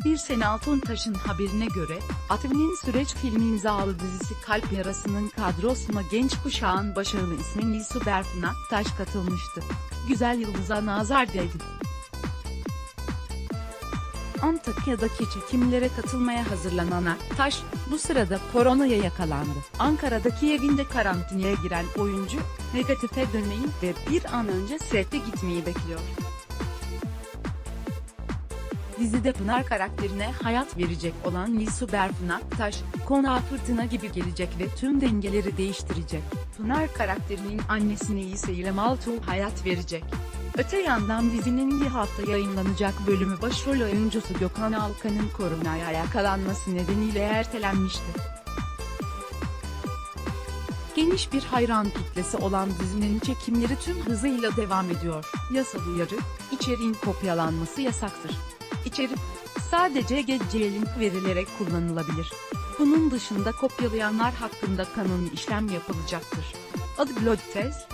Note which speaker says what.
Speaker 1: Sena Altuntaş'ın haberine göre, ATV'nin Süreç filmi imzalı dizisi Kalp Yarası'nın kadrosuna genç kuşağın başarılı ismi Nilsu Berfin Taş katılmıştı. Güzel yıldıza nazar değdi. Antakya'daki çekimlere katılmaya hazırlanan Aktaş, bu sırada koronaya yakalandı. Ankara'daki evinde karantinaya giren oyuncu, negatife dönmeyi ve bir an önce sette gitmeyi bekliyor. Dizide Pınar karakterine hayat verecek olan Nilsu Berfin Aktaş, konağa fırtına gibi gelecek ve tüm dengeleri değiştirecek. Pınar karakterinin annesine ise İrem Altuğ hayat verecek. Öte yandan dizinin bir hafta yayınlanacak bölümü başrol oyuncusu Gökhan Alkan'ın koronaya yakalanması nedeniyle ertelenmişti. Geniş bir hayran kitlesi olan dizinin çekimleri tüm hızıyla devam ediyor. Yasal uyarı, içeriğin kopyalanması yasaktır. İçerik, sadece geceye link verilerek kullanılabilir. Bunun dışında kopyalayanlar hakkında kanuni işlem yapılacaktır. Adı Bloodtest,